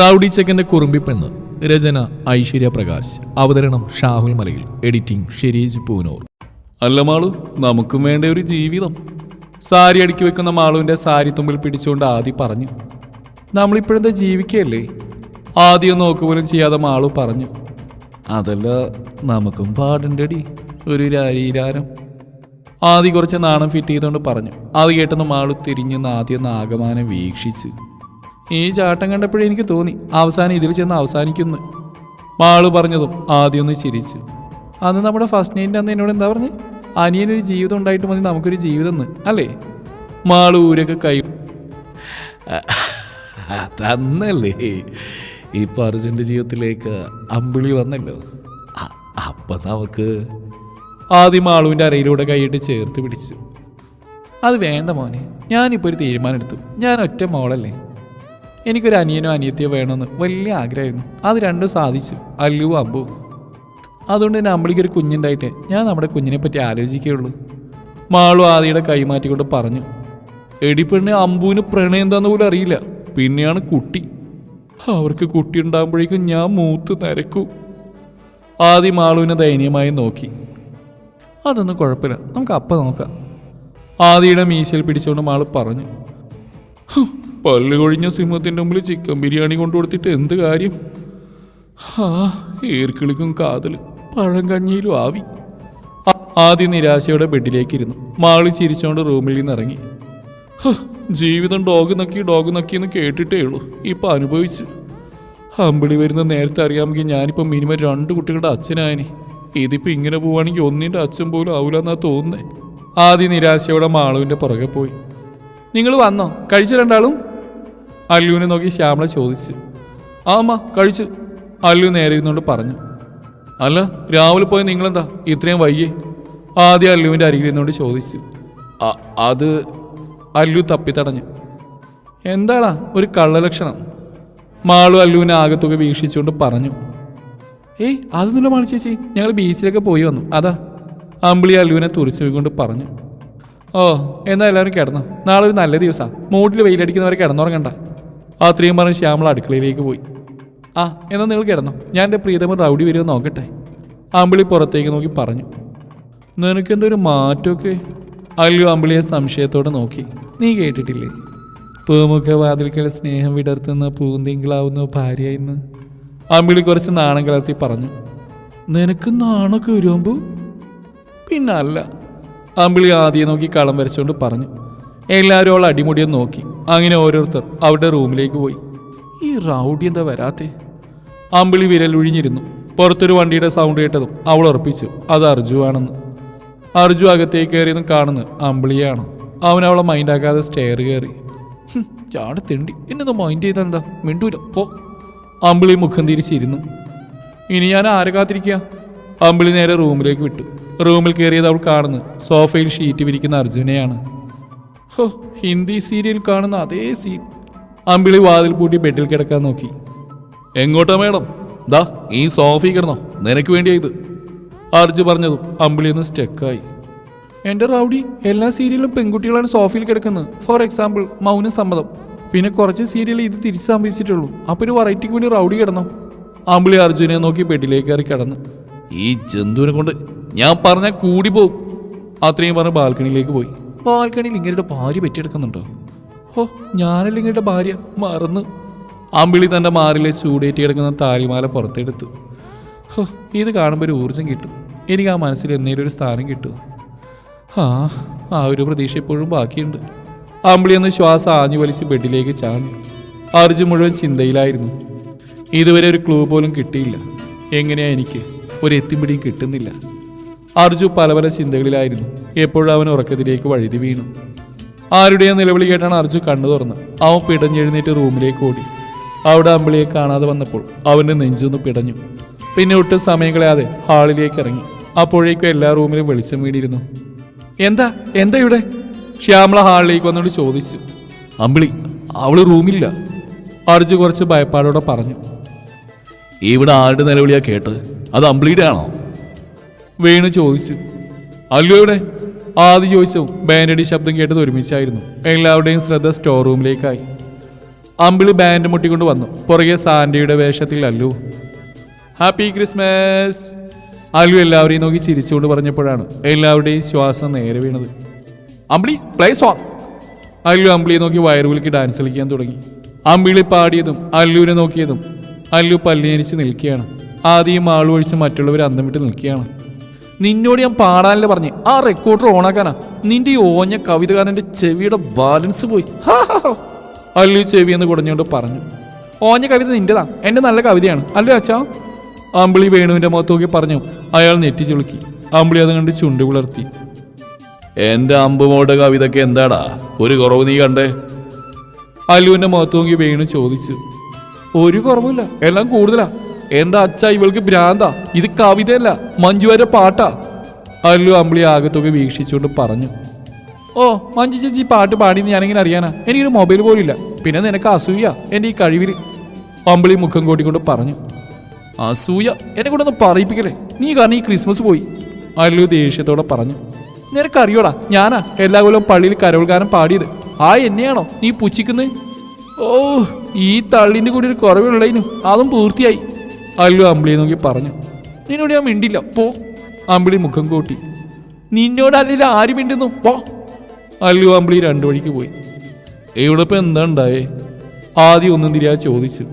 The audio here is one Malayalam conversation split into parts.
റൗഡി ചെക്കന്റെ കുറുമ്പി പെണ്ണ് രചന ഐശ്വര്യ പ്രകാശ്. അവതരണം ഷാഹുൽ മലയിൽ. എഡിറ്റിംഗ് ഷെരീജ് പൂനൂർ. അല്ല മാളു നമുക്കും വേണ്ട ഒരു ജീവിതം. സാരി അടുക്കി വെക്കുന്ന മാളുവിന്റെ സാരി തുമ്പിൽ പിടിച്ചുകൊണ്ട് ആദി പറഞ്ഞു. നമ്മളിപ്പോഴെന്താ ജീവിക്കല്ലേ ആദ്യം നോക്കുപോലും ചെയ്യാതെ മാളു പറഞ്ഞു. അതല്ല നമുക്കും പാടുണ്ടടി. ഒരു രാരീരാരം. ആദ്യം കുറച്ച് നാണം ഫിറ്റ് ചെയ്തുകൊണ്ട് പറഞ്ഞു. അത് കേട്ടെന്ന് മാളു തിരിഞ്ഞ് ആദ്യം നാഗമാനം വീക്ഷിച്ചു. ഈ ചാട്ടം കണ്ടപ്പോഴേ എനിക്ക് തോന്നി അവസാനം ഇതിൽ ചെന്ന് അവസാനിക്കുന്നു. മാൾ പറഞ്ഞതും ആദ്യം ഒന്ന് ചിരിച്ചു. അന്ന് നമ്മുടെ ഫസ്റ്റ് നൈറ്റിന്റെ അന്ന് എന്നോട് എന്താ പറഞ്ഞു? അനിയനൊരു ജീവിതം ഉണ്ടായിട്ട് മതി നമുക്കൊരു ജീവിതം എന്ന് അല്ലേ? മാൾ ഊരൊക്കെ കൈ അതന്നല്ലേ. ഇപ്പൊ അർജുന്റെ ജീവിതത്തിലേക്ക് അമ്പിളി വന്നല്ലോ. അപ്പൊ നമുക്ക് ആദ്യം മാളുവിന്റെ അരയിലൂടെ കൈയിട്ട് ചേർത്ത് പിടിച്ചു. അത് വേണ്ട മോനെ ഞാനിപ്പോൾ ഒരു തീരുമാനം എടുത്തു. ഞാൻ ഒറ്റ മോളല്ലേ. എനിക്കൊരു അനിയനോ അനിയത്തിയോ വേണമെന്ന് വലിയ ആഗ്രഹമായിരുന്നു. അത് രണ്ടും സാധിച്ചു. അല്ലു അമ്പു അതുകൊണ്ട് തന്നെ അമ്പിളിക്ക് ഒരു കുഞ്ഞുണ്ടായിട്ട്. ഞാൻ നമ്മുടെ കുഞ്ഞിനെ പറ്റി ആലോചിക്കുകയുള്ളൂ. മാളു ആദിയുടെ കൈമാറ്റിക്കൊണ്ട് പറഞ്ഞു എടിപ്പെണ്ണെ അമ്പുവിന് പ്രണയം എന്താന്ന് പോലും അറിയില്ല. പിന്നെയാണ് കുട്ടി. അവർക്ക് കുട്ടി ഉണ്ടാകുമ്പോഴേക്കും ഞാൻ മൂത്ത് നരക്കും. ആദി മാളുവിനെ ദയനീയമായി നോക്കി. അതൊന്നും കുഴപ്പമില്ല. നമുക്ക് അപ്പം നോക്കാം. ആദിയുടെ മീശയിൽ പിടിച്ചുകൊണ്ട് മാളു പറഞ്ഞു "ഹും, പല്ല് കൊഴിഞ്ഞ സിംഹത്തിന്റെ മുമ്പിൽ ചിക്കൻ ബിരിയാണി കൊണ്ടു കൊടുത്തിട്ട് എന്ത് കാര്യം? ആ ഏർക്കിളിക്കും കാതൽ പഴം കഞ്ഞിയിലും ആവി. ആദ്യ നിരാശയോടെ ബെഡിലേക്ക് ഇരുന്നു മാളി ചിരിച്ചുകൊണ്ട് റൂമിൽ നിന്ന് ഇറങ്ങി ജീവിതം ഡോഗ് നക്കി ഡോഗ് നക്കി എന്ന് കേട്ടിട്ടേ ഉള്ളൂ. ഇപ്പം അനുഭവിച്ച്. അമ്പിളി വരുന്ന നേരത്തെ അറിയാമെങ്കിൽ ഞാനിപ്പോൾ മിനിമം രണ്ട് കുട്ടികളുടെ അച്ഛനായനെ. ഇതിപ്പോൾ ഇങ്ങനെ പോവാണെങ്കിൽ ഒന്നിന്റെ അച്ഛൻ പോലും ആവൂലെന്നാ തോന്നുന്നേ. ആദ്യ നിരാശയോടെ മാളുവിന്റെ പുറകെ പോയി. നിങ്ങൾ വന്നോ? കഴിച്ച രണ്ടാളും? അല്ലുവിനെ നോക്കി ശ്യാമള ചോദിച്ചു. ആ കഴിച്ചു അല്ലു നേരെ ഇരുന്നുകൊണ്ട് പറഞ്ഞു. അല്ല രാവിലെ പോയി നിങ്ങളെന്താ? ഇത്രയും വയ്യേ ആദ്യം അല്ലുവിന്റെ അരികിൽ ഇരുന്നുകൊണ്ട് ചോദിച്ചു. "അ- അത് അല്ലു തപ്പിത്തടഞ്ഞു. എന്താടാ ഒരു കള്ളലക്ഷണം. മാളു അല്ലുവിനെ ആകത്തുക വീക്ഷിച്ചുകൊണ്ട് പറഞ്ഞു. ഏയ് അതൊന്നുമില്ല മാളു ചേച്ചി. ഞങ്ങൾ ബീച്ചിലൊക്കെ പോയി വന്നു. അതാ. അമ്പിളി അല്ലുവിനെ തുറിച്ചു കൊണ്ട് പറഞ്ഞു. ഓ എന്നാ എല്ലാവരും കിടന്നു. നാളെ ഒരു നല്ല ദിവസമാണ് മൂട്ടിൽ വെയിലടിക്കുന്നവരെ കിടന്നുറങ്ങണ്ട. അത്രയും പറഞ്ഞ് ശ്യാമള അടുക്കളയിലേക്ക് പോയി. ആ എന്നാൽ നിങ്ങൾ കിടന്നോ. ഞാൻ എന്റെ പ്രീതമൻ റൗഡി വരുമെന്ന് നോക്കട്ടെ. അമ്പിളി പുറത്തേക്ക് നോക്കി പറഞ്ഞു. നിനക്കെന്തൊരു മാറ്റമൊക്കെ? അല്ലു അമ്പിളിയെ സംശയത്തോടെ നോക്കി. നീ കേട്ടിട്ടില്ലേ? പൂമുഖവാതിൽക്കൽ സ്നേഹം വിടർത്തുന്ന പൂന്തിങ്കളാവുന്ന ഭാര്യ എന്ന് അമ്പിളി കുറച്ച് നാണം കലർത്തി പറഞ്ഞു. നിനക്ക് നാണൊക്കെ വരുമ്പോ പിന്നല്ല. അമ്പിളി ആദ്യം നോക്കി കളം വരച്ചുകൊണ്ട് പറഞ്ഞു. എല്ലാവരും അവൾ അടിമുടിയെ നോക്കി. അങ്ങനെ ഓരോരുത്തർ അവരുടെ റൂമിലേക്ക് പോയി. ഈ റൗഡി എന്താ വരാത്തേ? അമ്പിളി വിരലൊഴിഞ്ഞിരുന്നു പുറത്തൊരു വണ്ടിയുടെ സൗണ്ട് കേട്ടതും അവൾ ഉറപ്പിച്ചു അത് അർജു ആണെന്ന്. അർജു അകത്തേക്ക് കയറിയെന്ന് കാണുന്നു അമ്പിളിയാണ്. അവൻ അവളെ മൈൻഡാക്കാതെ സ്റ്റെയർ കയറി. ചാട് തിണ്ടി. എന്നത് മൈൻഡ് ചെയ്താൽ എന്താ മിണ്ടൂല. പോ. അമ്പിളി മുഖം തിരിച്ചിരുന്നു. ഇനി ഞാൻ ആരെ കാത്തിരിക്കുക അമ്പിളി നേരെ റൂമിലേക്ക് വിട്ടു. റൂമിൽ കയറിയത് അവൾ കാണുന്നു സോഫയിൽ ഷീറ്റ് വിരിക്കുന്ന അർജുനെയാണ്. ഹോ ഹിന്ദി സീരിയൽ കാണുന്ന അതേ സീൻ അമ്പിളി വാതിൽ പൂട്ടി ബെഡിൽ കിടക്കാൻ നോക്കി. എങ്ങോട്ടാ മേഡം? ദാ ഈ സോഫി കിടന്നോ. നിനക്ക് വേണ്ടിയാ ഇത്. അർജു പറഞ്ഞതും അമ്പിളി ഒന്ന് സ്റ്റെക്കായി. എന്റെ റൗഡി എല്ലാ സീരിയലും പെൺകുട്ടികളാണ് സോഫിയിൽ കിടക്കുന്നത്. ഫോർ എക്സാമ്പിൾ മൗന സമ്മതം. പിന്നെ കുറച്ച് സീരിയൽ ഇത് തിരിച്ച് സംഭവിച്ചിട്ടുള്ളൂ. അപ്പൊ ഒരു വെറൈറ്റിക്ക് വേണ്ടി റൗഡി കിടന്നോ. അമ്പിളി അർജുനെ നോക്കി ബെഡിലേക്ക് കയറി കിടന്നു. ഈ ജന്തുവിനെ കൊണ്ട് ഞാൻ പറഞ്ഞാൽ കൂടി പോകും അത്രയും പറഞ്ഞ് ബാൽക്കണിയിലേക്ക് പോയി. ബാൽക്കണിയിൽ ഇങ്ങനെ ഭാര്യ പറ്റിയെടുക്കുന്നുണ്ടോ? ഓ ഞാനല്ല ഇങ്ങരുടെ ഭാര്യ മറന്നു. അമ്പിളി തന്റെ മാറിലെ ചൂടേറ്റി കിടക്കുന്ന താലിമാല പുറത്തെടുത്തു. ഹോ ഇത് കാണുമ്പോൾ ഒരു ഊർജം കിട്ടും. എനിക്ക് ആ മനസ്സിൽ എന്തെങ്കിലും ഒരു സ്ഥാനം കിട്ടും. ആ ആ ഒരു പ്രതീക്ഷ ഇപ്പോഴും ബാക്കിയുണ്ട്. അമ്പിളി ഒന്ന് ശ്വാസം ആഞ്ഞു വലിച്ച് ബെഡിലേക്ക് ചാഞ്ഞു അർജു മുഴുവൻ ചിന്തയിലായിരുന്നു. ഇതുവരെ ഒരു ക്ലൂ പോലും കിട്ടിയില്ല. എങ്ങനെയാ എനിക്ക് ഒരു എത്തിമ്പിടിയും കിട്ടുന്നില്ല. അർജു പല പല ചിന്തകളിലായിരുന്നു. എപ്പോഴും അവൻ ഉറക്കത്തിലേക്ക് വഴുതി വീണു. ആരുടെയോ നിലവിളി കേട്ടാണ് അർജു കണ്ണു തുറന്ന് അവൻ പിടഞ്ഞെഴുന്നേറ്റ് റൂമിലേക്ക് ഓടി. അവിടെ അമ്പിളിയെ കാണാതെ വന്നപ്പോൾ അവന്റെ നെഞ്ചൊന്ന് പിടഞ്ഞു. പിന്നെ ഒട്ടും സമയം കളയാതെ ഹാളിലേക്ക് ഇറങ്ങി. അപ്പോഴേക്കും എല്ലാ റൂമിലും വെളിച്ചം വീണിരുന്നു. എന്താ? എന്താ ഇവിടെ? ശ്യാമള ഹാളിലേക്ക് വന്നുകൊണ്ട് ചോദിച്ചു. അമ്പിളി അവൾ റൂമില്ല. അർജു കുറച്ച് ഭയപ്പാടോടെ പറഞ്ഞു. ഇവിടെ ആരുടെ നിലവിളിയാ കേട്ടത്? അത് അമ്പിളിയുടെ ആണോ വേണു ചോദിച്ചു. അല്ലയോടെ? ആദ്യ ചോദിച്ചു. ബാൻഡടി ശബ്ദം കേട്ടത് ഒരുമിച്ചായിരുന്നു. എല്ലാവരുടെയും ശ്രദ്ധ സ്റ്റോർ റൂമിലേക്കായി അമ്പിളി ബാൻഡ് മുട്ടിക്കൊണ്ട് വന്നു. പുറകെ സാൻഡയുടെ വേഷത്തിൽ അല്ലു. ഹാപ്പി ക്രിസ്മസ് അല്ലു എല്ലാവരെയും നോക്കി ചിരിച്ചുകൊണ്ട് പറഞ്ഞപ്പോഴാണ് എല്ലാവരുടെയും ശ്വാസം നേരെ വീണത്. അമ്പിളി പ്ലേ സോങ് അല്ലു അമ്പിളിയെ നോക്കി വയറുവിലേക്ക് ഡാൻസ് കളിക്കാൻ തുടങ്ങി. അമ്പിളി പാടിയതും അല്ലുവിനെ നോക്കിയതും അല്ലു പല്ലിനിച്ച് നിൽക്കുകയാണ്. ആദ്യം ആൾ ഒഴിച്ച് മറ്റുള്ളവർ അന്തം വിട്ട് നിൽക്കുകയാണ്. നിന്നോട് ഞാൻ പാടാനല്ലേ പറഞ്ഞു. ആ റെക്കോർഡർ ഓണാക്കാനാ. നിന്റെ ഈ ഓഞ്ഞ കവിതകാരന്റെ ചെവിയുടെ ബാലൻസ് പോയി. അല്ലു ചെവി എന്ന് കുടഞ്ഞുകൊണ്ട് പറഞ്ഞു. ഓഞ്ഞ കവിത നിന്റേതാ. എന്റെ നല്ല കവിതയാണ്. അല്ലേ അച്ഛാ. അമ്പിളി വേണുവിന്റെ മുഖത്ത് നോക്കി പറഞ്ഞു. അയാൾ നെറ്റി ചുളുക്കി. അമ്പിളി അത് കണ്ട് ചുണ്ട് വിളർത്തി എന്റെ അമ്പുമോടെ കവിതയ്ക്ക് എന്താടാ? ഒരു കുറവ് നീ കണ്ടേ? അല്ലുവിന്റെ മുഖത്ത് നോക്കി വേണു ചോദിച്ചു. ഒരു കുറവുമില്ല. എല്ലാം കൂടുതലാ. എന്റെ അച്ഛ ഇവൾക്ക് ഭ്രാന്താ? ഇത് കവിതയല്ല മഞ്ജുവാരുടെ പാട്ടാ. അല്ലു അമ്പിളി ആകത്തൊക്കെ വീക്ഷിച്ചുകൊണ്ട് പറഞ്ഞു. ഓ മഞ്ജു ചേച്ചി ഈ പാട്ട് പാടിയെന്ന് ഞാനെങ്ങനെ അറിയാനാ? എനിക്കൊരു മൊബൈൽ പോലും ഇല്ല പിന്നെ നിനക്ക് അസൂയ എന്റെ ഈ കഴിവിൽ അമ്പിളി മുഖം കൂട്ടിക്കൊണ്ട് പറഞ്ഞു. അസൂയ? എന്നെ കൊണ്ടൊന്ന് പറയിപ്പിക്കലേ നീ കാരണം ഈ ക്രിസ്മസ് പോയി. അല്ലു ദേഷ്യത്തോടെ പറഞ്ഞു. നിനക്കറിയോടാ ഞാനാ എല്ലാ കൊല്ലം പള്ളിയിൽ കരോൾഗാനം പാടിയത്. ആ എന്നെയാണോ നീ പുച്ഛിക്കുന്നത് ഓ ഈ തള്ളിന്റെ കൂടി ഒരു കുറവുള്ളതിനും അതും പൂർത്തിയായി. അല്ലു അമ്പിളിയെ നോക്കി പറഞ്ഞു നിന്നോട് ഞാൻ മിണ്ടില്ല പോ. അമ്പിളി മുഖം കൂട്ടി നിന്നോട് അല്ലെങ്കിൽ ആര് മിണ്ടുന്നു? പോ. അല്ലു അമ്പിളി രണ്ടു വഴിക്ക് പോയി. ഇവിടെ ഇപ്പം എന്താ ഉണ്ടായേ? ആദ്യം ഒന്നും തിരിയാ ചോദിച്ചു.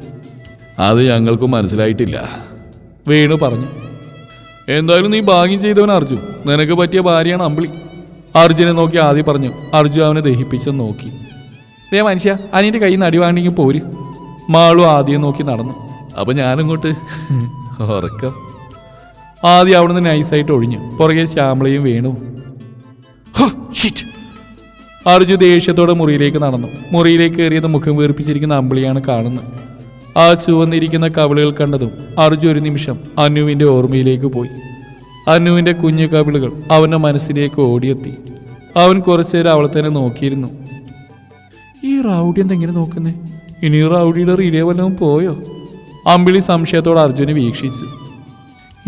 അത് ഞങ്ങൾക്ക് മനസ്സിലായിട്ടില്ല. വേണു പറഞ്ഞു എന്തായാലും നീ ഭാഗ്യം ചെയ്തവൻ അർജു നിനക്ക് പറ്റിയ ഭാര്യയാണ് അമ്പിളി. അർജുനെ നോക്കി ആദ്യം പറഞ്ഞു അർജു അവനെ ദഹിപ്പിച്ചെന്ന് നോക്കി. ദേ മനുഷ്യ അനിയന്റെ കയ്യിൽ നിന്ന് അടി വാങ്ങിയെങ്കിൽ പോര്. മാളു ആദ്യം നോക്കി നടന്നു. അപ്പൊ ഞാനിങ്ങോട്ട് ഉറക്കം. ആദ്യം അവിടുന്ന് നൈസായിട്ട് ഒഴിഞ്ഞു. പുറകെ ശ്യാമളയും വേണു. അർജു ദേഷ്യത്തോടെ മുറിയിലേക്ക് നടന്നു. മുറിയിലേക്ക് കയറിയത് മുഖം വീർപ്പിച്ചിരിക്കുന്ന അമ്പിളിയാണ് കാണുന്നത്. ആ ചുവന്നിരിക്കുന്ന കവിളുകൾ കണ്ടതും അർജു ഒരു നിമിഷം അനുവിന്റെ ഓർമ്മയിലേക്ക് പോയി. അനുവിന്റെ കുഞ്ഞു കവിളുകൾ അവന്റെ മനസ്സിലേക്ക് ഓടിയെത്തി. അവൻ കുറച്ചേരം അവളെ തന്നെ നോക്കിയിരുന്നു. ഈ റൗഡി എന്തെങ്ങനെ നോക്കുന്നേ? ഇനി റൗഡിയുടെ റിലേ വല്ലതും പോയോ? അമ്പിളി സംശയത്തോടെ അർജുനെ വീക്ഷിച്ചു.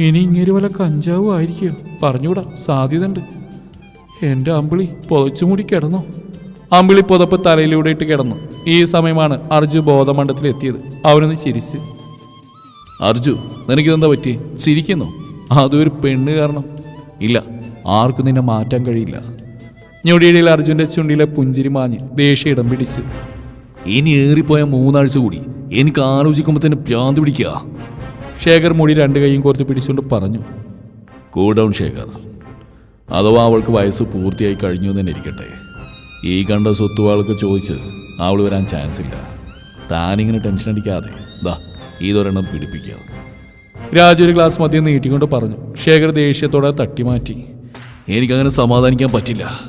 ഇനി ഇങ്ങനെ വല്ല കഞ്ചാവും ആയിരിക്കോ? പറഞ്ഞുകൂടാ സാധ്യതയുണ്ട്. എന്റെ അമ്പിളി പുതച്ചു മൂടി കിടന്നോ? അമ്പിളി പുതപ്പ് തലയിലൂടെ ഇട്ട് കിടന്നു. ഈ സമയമാണ് അർജു ബോധമണ്ഡത്തിൽ എത്തിയത്. അവനൊന്ന് ചിരിച്ച്. അർജു നിനക്കിതെന്താ പറ്റി ചിരിക്കുന്നു? അതൊരു പെണ്ണ് കാരണം. ഇല്ല ആർക്കും നിന്നെ മാറ്റാൻ കഴിയില്ല. ഞൊടിയിടയിൽ അർജുന്റെ ചുണ്ടിലെ പുഞ്ചിരി മാഞ്ഞ് ദേഷ്യം ഇടം പിടിച്ച്. ഇനി ഏറിപ്പോയ മൂന്നാഴ്ച കൂടി എനിക്ക് ആലോചിക്കുമ്പോൾ തന്നെ ഭ്രാന്ത് പിടിക്കുക ശേഖർ മുടി രണ്ട് കൈയും കോർത്ത് പിടിച്ചുകൊണ്ട് പറഞ്ഞു കൂൾ ഡൗൺ ശേഖർ. അഥവാ അവൾക്ക് വയസ്സ് പൂർത്തിയായി കഴിഞ്ഞു എന്ന് തന്നെ ഇരിക്കട്ടെ. ഈ കണ്ട സ്വത്തുവാൾക്ക് ചോദിച്ച് അവൾ വരാൻ ചാൻസ് ഇല്ല. താനിങ്ങനെ ടെൻഷൻ അടിക്കാതെ. ദാ ഇതൊരെണ്ണം പിടിപ്പിക്കുക രാജു ഒരു ഗ്ലാസ് മദ്യം നീട്ടിക്കൊണ്ട് പറഞ്ഞു. ശേഖർ ദേഷ്യത്തോടെ തട്ടിമാറ്റി എനിക്കങ്ങനെ സമാധാനിക്കാൻ പറ്റില്ല.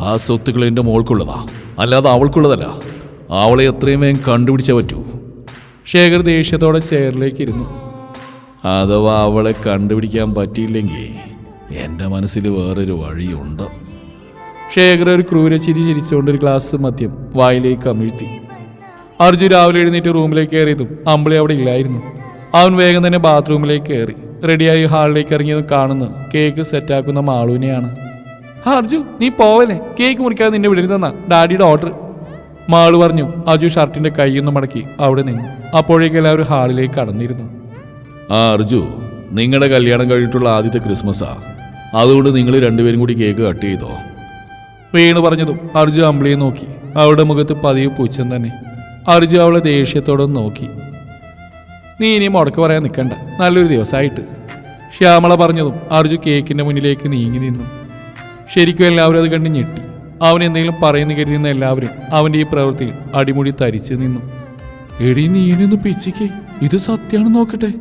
ആ സ്വത്തുക്കൾ എന്റെ മോൾക്കുള്ളതാ. അല്ലാതെ അവൾക്കുള്ളതല്ല. അവളെ എത്രയും വേഗം കണ്ടുപിടിച്ചേ പറ്റൂ. ശേഖർ ദേഷ്യത്തോടെ ചെയറിലേക്ക് ഇരുന്നു അഥവാ അവളെ കണ്ടുപിടിക്കാൻ പറ്റിയില്ലെങ്കിൽ എന്റെ മനസ്സിൽ വേറൊരു വഴിയുണ്ട്. ശേഖർ ഒരു ക്രൂരശിരി ചിരിച്ചുകൊണ്ട് ഒരു ഗ്ലാസ് മദ്യം വായിലേക്ക് അമിഴ്ത്തി. അർജു രാവിലെ എഴുന്നേറ്റ് റൂമിലേക്ക് കയറിയതും അമ്പിളി അവിടെ ഇല്ലായിരുന്നു. അവൻ വേഗം തന്നെ ബാത്റൂമിലേക്ക് കയറി. റെഡിയായി ഹാളിലേക്ക് ഇറങ്ങിയത് കാണുന്ന കേക്ക് സെറ്റാക്കുന്ന മാളുവിനെയാണ് "ആ, അർജു നീ പോവല്ലേ? കേക്ക് മുറിക്കാതെ നിന്നെ വിടരുതെന്നാ ഡാഡിയുടെ ഓർഡർ. മാളു പറഞ്ഞു അജു ഷർട്ടിന്റെ കൈയൊന്നും മടക്കി അവിടെ നിന്നു. അപ്പോഴേക്ക് എല്ലാവരും ഹാളിലേക്ക് കടന്നിരുന്നു. ആ അർജു നിങ്ങളുടെ കല്യാണം കഴിഞ്ഞിട്ടുള്ള ആദ്യത്തെ ക്രിസ്മസാ. അതുകൊണ്ട് നിങ്ങൾ രണ്ടുപേരും കൂടി കേക്ക് കട്ട് ചെയ്തോ? വീണു പറഞ്ഞതും അർജു അമ്പിളിയെ നോക്കി. അവളുടെ മുഖത്ത് പതിവ് പൂച്ചൻ തന്നെ. അർജു അവളെ ദേഷ്യത്തോടെ നോക്കി. നീ ഇനി മുടക്ക് പറയാൻ നിൽക്കണ്ട നല്ലൊരു ദിവസമായിട്ട്. ശ്യാമള പറഞ്ഞതും അർജു കേക്കിന്റെ മുന്നിലേക്ക് നീങ്ങി നിന്നു. ശരിക്കും എല്ലാവരും അത് കണ്ട് ഞെട്ടി. അവൻ എന്തെങ്കിലും പറയുന്നു കരുതുന്ന എല്ലാവരും അവന്റെ ഈ പ്രവൃത്തിയിൽ അടിമുടി തരിച്ചു നിന്നു. എടി നീനൊന്ന് പിച്ചിക്ക്. ഇത് സത്യാണെന്ന് നോക്കട്ടെ.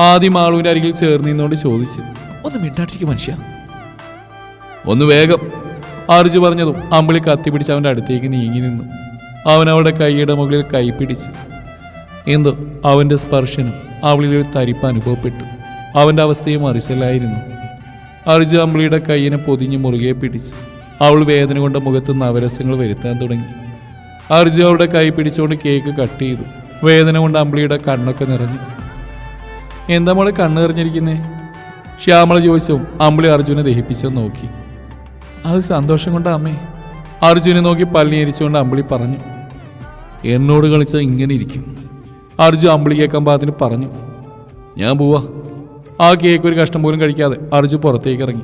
ആദ്യം ആളുവിന്റെ അരികിൽ ചേർന്ന് നിന്നുകൊണ്ട് ചോദിച്ചു ഒന്ന് മിണ്ടാട്ടിരിക്കും മനുഷ്യ. ഒന്ന് വേഗം. അർജു പറഞ്ഞതും അമ്പിളി കത്തി പിടിച്ച് അവന്റെ അടുത്തേക്ക് നീങ്ങി നിന്നു. അവൻ അവളുടെ കൈയുടെ മുകളിൽ കൈ പിടിച്ച് എന്തോ അവന്റെ സ്പർശനം അവളിൽ ഒരു തരിപ്പ് അനുഭവപ്പെട്ടു. അവന്റെ അവസ്ഥയും അറിച്ചല്ലായിരുന്നു അർജു അമ്പിളിയുടെ കൈയിനെ പൊതിഞ്ഞ് മുറുകെ പിടിച്ചു അവൾ വേദന കൊണ്ട് മുഖത്ത് നവരസങ്ങൾ വരുത്താൻ തുടങ്ങി. അർജു അവളുടെ കൈ പിടിച്ചുകൊണ്ട് കേക്ക് കട്ട് ചെയ്തു. വേദന കൊണ്ട് അമ്പിളിയുടെ കണ്ണൊക്കെ നിറഞ്ഞു. എന്താ മോളെ കണ്ണ് നിറഞ്ഞിരിക്കുന്നേ? ശ്യാമള ചോദിച്ചും അമ്പിളി അർജുനെ ദഹിപ്പിച്ചെന്ന് നോക്കി. അത് സന്തോഷം കൊണ്ടാ അമ്മേ. അർജുനെ നോക്കി പല്ലിയരിച്ചുകൊണ്ട് അമ്പിളി പറഞ്ഞു. എന്നോട് കളിച്ച ഇങ്ങനെ ഇരിക്കും. അർജു അമ്പിളി കേൾക്കാൻ പാകത്തിന് പറഞ്ഞു. ഞാൻ പോവാ. ആ കേക്ക് ഒരു കഷ്ടം പോലും കഴിക്കാതെ അർജു പുറത്തേക്ക് ഇറങ്ങി.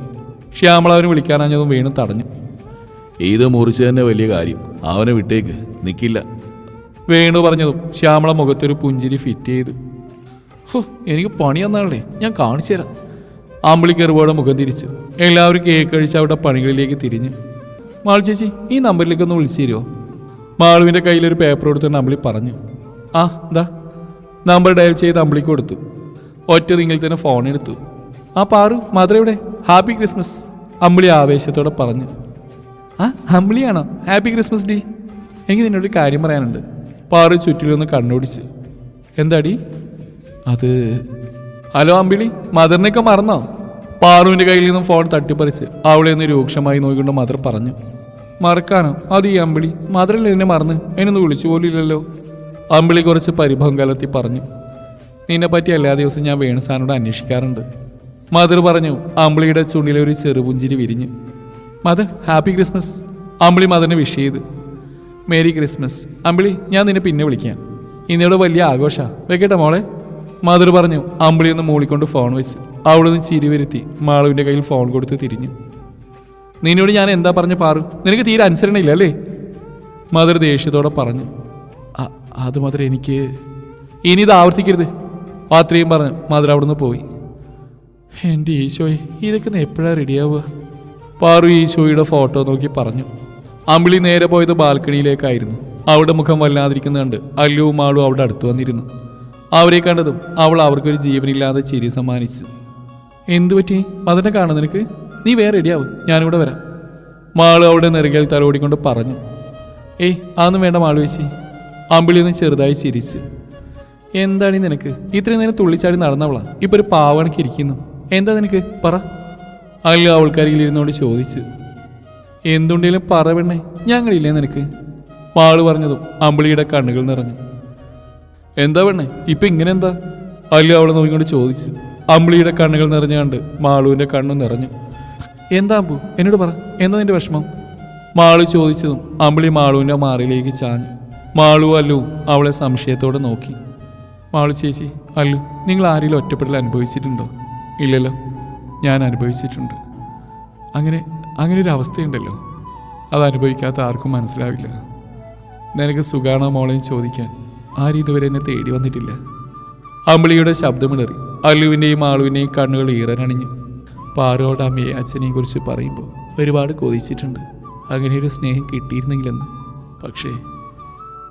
ശ്യാമള അവന് വിളിക്കാനാഞ്ഞതും വീണ്ടും തടഞ്ഞു. ഇത് മുറിച്ച് തന്നെ വലിയ കാര്യം. അവനെ വിട്ടേക്ക്. നിൽക്കില്ല വേണു പറഞ്ഞതും ശ്യാമള മുഖത്തൊരു പുഞ്ചിരി ഫിറ്റ് ചെയ്ത്. എനിക്ക് പണി തന്നാളേ. ഞാൻ കാണിച്ചു തരാം. അമ്പിളി കെറുപോടെ മുഖം തിരിച്ച്. എല്ലാവരും കേക്ക് കഴിച്ച് അവരുടെ പണികളിലേക്ക് തിരിഞ്ഞു. മാൾ ചേച്ചി ഈ നമ്പറിലേക്ക് ഒന്ന് വിളിച്ചു തരുമോ മാളുവിന്റെ കയ്യിലൊരു പേപ്പർ കൊടുത്തിട്ട് അമ്പിളി പറഞ്ഞു. ആ എന്താ നമ്പർ ഡയൽ ചെയ്ത് അമ്പിളിക്ക് കൊടുത്തു. ഒറ്റ റിങ്ങിൽ തന്നെ ഫോൺ എടുത്തു. ആ പാറു മദർ എവിടെ? ഹാപ്പി ക്രിസ്മസ് അമ്പിളി ആവേശത്തോടെ പറഞ്ഞു. ആ അമ്പിളിയാണോ? ഹാപ്പി ക്രിസ്മസ് ഡേ എനിക്ക് നിന്നോട് കാര്യം പറയാനുണ്ട്. പാറു ചുറ്റിലൊന്ന് കണ്ണോടിച്ച് എന്താടി? അത് ഹലോ അമ്പിളി മദറിനെയൊക്കെ മറന്നോ? പാറുവിന്റെ കയ്യിൽ നിന്നും ഫോൺ തട്ടിപ്പറിച്ച് അവളെ ഒന്ന് രൂക്ഷമായി നോക്കിക്കൊണ്ട് മദർ പറഞ്ഞു. മറക്കാനോ? അത് ഈ അമ്പിളി മദറിൽ എന്നെ മറന്ന്? എന്നൊന്ന് വിളിച്ചു പോലില്ലല്ലോ അമ്പിളി കുറച്ച് പരിഭവം കലർത്തി പറഞ്ഞു. നിന്നെ പറ്റി എല്ലാ ദിവസവും ഞാൻ വേണുസാനോട് അന്വേഷിക്കാറുണ്ട്. മദർ പറഞ്ഞു അമ്പിളിയുടെ ചുണ്ടിലെ ഒരു ചെറുപുഞ്ചിരി വിരിഞ്ഞു. Mother happy Christmas. അമ്പിളി മദറിനെ വിഷ് ചെയ്ത്. Merry Christmas. അമ്പിളി ഞാൻ നിന്നെ പിന്നെ വിളിക്കാം. ഇന്നിവിടെ വലിയ ആഘോഷാ. വെക്കട്ടെ മോളെ? മദർ പറഞ്ഞു അമ്പിളി ഒന്ന് മൂളിക്കൊണ്ട് ഫോൺ വെച്ച്. അവിടെ നിന്ന് ചിരി വരുത്തി. മാളുവിന്റെ കയ്യിൽ ഫോൺ കൊടുത്ത് തിരിഞ്ഞു. നിന്നോട് ഞാൻ എന്താ പറഞ്ഞു പാറു? നിനക്ക് തീരെ അനുസരണയില്ല അല്ലേ? മദർ ദേഷ്യത്തോടെ പറഞ്ഞു "അ- അത് മദർ എനിക്ക് ഇനി ഇത് ആവർത്തിക്കരുത്. അത്രയും പറഞ്ഞു മദർ അവിടുന്ന് പോയി. എന്റെ ഈശോയെ ഇതൊക്കെ എപ്പോഴാണ് റെഡിയാവുക പാറു ഈശോയുടെ ഫോട്ടോ നോക്കി പറഞ്ഞു. അമ്പിളി നേരെ പോയത് ബാൽക്കണിയിലേക്കായിരുന്നു. അവളുടെ മുഖം വല്ലാതിരിക്കുന്ന കണ്ട് അല്ലുവും ആളും അവിടെ അടുത്തു വന്നിരുന്നു. അവരെ കണ്ടതും അവൾ അവർക്കൊരു ജീവനില്ലാതെ ചിരി സമ്മാനിച്ചു. എന്തു പറ്റി? മദനെ കാണും നിനക്ക്? നീ വേറെ റെഡിയാവ്. ഞാനിവിടെ വരാം. മാളു അവിടെ നെറുകയിൽ തലോടിക്കൊണ്ട് പറഞ്ഞു. ഏയ് അതൊന്നും വേണ്ട മാളു വെച്ചി അമ്പിളി ഒന്ന് ചെറുതായി ചിരിച്ചു. എന്താണ് നിനക്ക്? ഇത്രയും നേരം തുള്ളിച്ചാടി നടന്നവളാ. ഇപ്പൊരു ഒരു ഇരിക്കുന്നു എന്താ നിനക്ക്? പറ. അല്ല അവൾക്കരികിൽ ഇരുന്നോട് ചോദിച്ചു എന്തുണ്ടെങ്കിലും പറ പെണ്ണേ ഞങ്ങളില്ലേ നിനക്ക്? വാൾ പറഞ്ഞതും അമ്പിളിയുടെ കണ്ണുകൾ നിറഞ്ഞു. എന്താ പെണ്ണേ ഇപ്പൊ ഇങ്ങനെ എന്താ അല്ല അവളെ നോക്കിക്കൊണ്ട് ചോദിച്ചു അമ്പിളിയുടെ കണ്ണുകൾ നിറഞ്ഞു കണ്ട് മാളുവിന്റെ കണ്ണു നിറഞ്ഞു. എന്താ അമ്പു എന്നോട് പറ എന്താ നിന്റെ വിഷമം? മാളു ചോദിച്ചതും അമ്പിളി മാളുവിന്റെ മാറിലേക്ക് ചാഞ്ഞു. മാളു അല്ലു അവളെ സംശയത്തോടെ നോക്കി. മാളു ചേച്ചി അല്ലു നിങ്ങൾ ആരെങ്കിലും ഒറ്റപ്പെടൽ അനുഭവിച്ചിട്ടുണ്ടോ? ഇല്ലല്ലോ. ഞാൻ അനുഭവിച്ചിട്ടുണ്ട്. അങ്ങനെ അങ്ങനെ ഒരു അവസ്ഥയുണ്ടല്ലോ. അത് അനുഭവിക്കാത്ത ആർക്കും മനസ്സിലാവില്ല. നിനക്ക് സുഖാണോ മോളെയും ചോദിക്കാൻ ആരും ഇതുവരെ എന്നെ തേടി വന്നിട്ടില്ല. അമ്പിളിയുടെ ശബ്ദമിടറി അല്ലുവിന്റെയും ആളുവിന്റെയും കണ്ണുകൾ ഈറനണിഞ്ഞു പാറോട് അമ്മയെ അച്ഛനെയും കുറിച്ച് പറയുമ്പോൾ ഒരുപാട് കൊതിച്ചിട്ടുണ്ട്. അങ്ങനെ ഒരു സ്നേഹം കിട്ടിയിരുന്നെങ്കിലെന്ന്. പക്ഷേ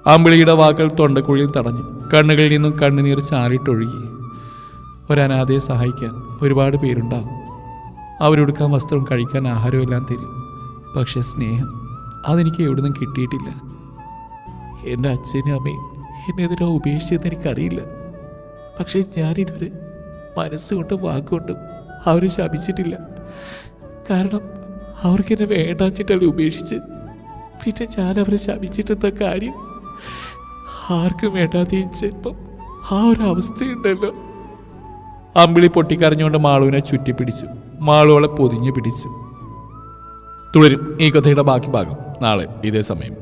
അമ്പിളിയുടെ വാക്കുകൾ തൊണ്ടക്കുഴിയിൽ തടഞ്ഞു കണ്ണുകളിൽ നിന്നും കണ്ണുനീർ ചാലിട്ടൊഴുകി. ഒരനാഥയെ സഹായിക്കാൻ ഒരുപാട് പേരുണ്ടാവും. അവരൊടുക്കാൻ വസ്ത്രം കഴിക്കാൻ ആഹാരവും എല്ലാം തരും. പക്ഷെ സ്നേഹം അതെനിക്ക് എവിടുന്നും കിട്ടിയിട്ടില്ല. എന്റെ അച്ഛനും അമ്മയും എന്നെതിരെ ഉപേക്ഷിച്ചതെന്ന് എനിക്കറിയില്ല. പക്ഷേ ഞാനിതുവരെ മനസ്സുകൊണ്ടും വാക്കുകൊണ്ടും അവരെ ശപിച്ചിട്ടില്ല. കാരണം അവർക്ക് എന്നെ വേണ്ടാച്ചിട്ടല്ലേ ഉപേക്ഷിച്ച്. പിന്നെ ഞാൻ അവരെ ശപിച്ചിട്ടെന്ന കാര്യം? ആർക്കും വേണ്ടാതെ ചിലപ്പം ആ ഒരു അവസ്ഥയുണ്ടല്ലോ. അമ്പിളി പൊട്ടിക്കരഞ്ഞുകൊണ്ട് മാളുവിനെ ചുറ്റിപ്പിടിച്ചു. മാളുവളെ പൊതിഞ്ഞു പിടിച്ചു. തുടരും ഈ കഥയുടെ ബാക്കി ഭാഗം നാളെ ഇതേ സമയം.